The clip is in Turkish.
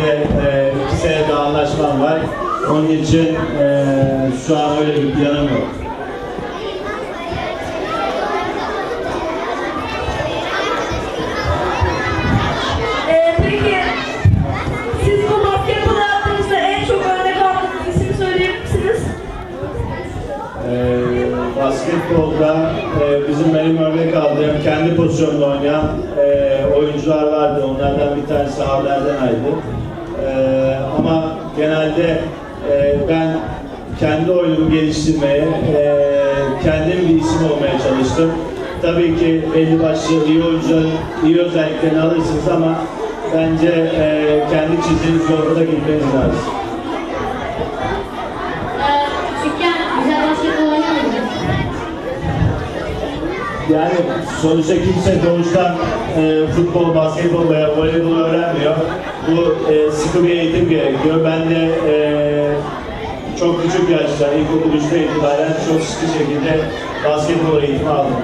de e, iki senede anlaşmam var. Onun için e, şu an öyle bir planım yok. Basketbolda e, bizim benim örnek aldığım kendi pozisyonunda oynayan e, oyuncular vardı. Onlardan bir tanesi Havler'denaydı. E, ama genelde e, ben kendi oyunumu geliştirmeye, e, kendim bir isim olmaya çalıştım. Tabii ki belli başlı iyi oyuncuların iyi özelliklerini alırsınız ama bence e, kendi çizdiğiniz yolda da gitmeniz lazım. Yani sonuçta kimse doğuştan e, futbol, basketbol veya voleybol öğrenmiyor. Bu e, sıkı bir eğitim gerekiyor. Ben de e, çok küçük yaşta, ilkokul 3'te itibaren çok sıkı şekilde basketbol eğitimi aldım.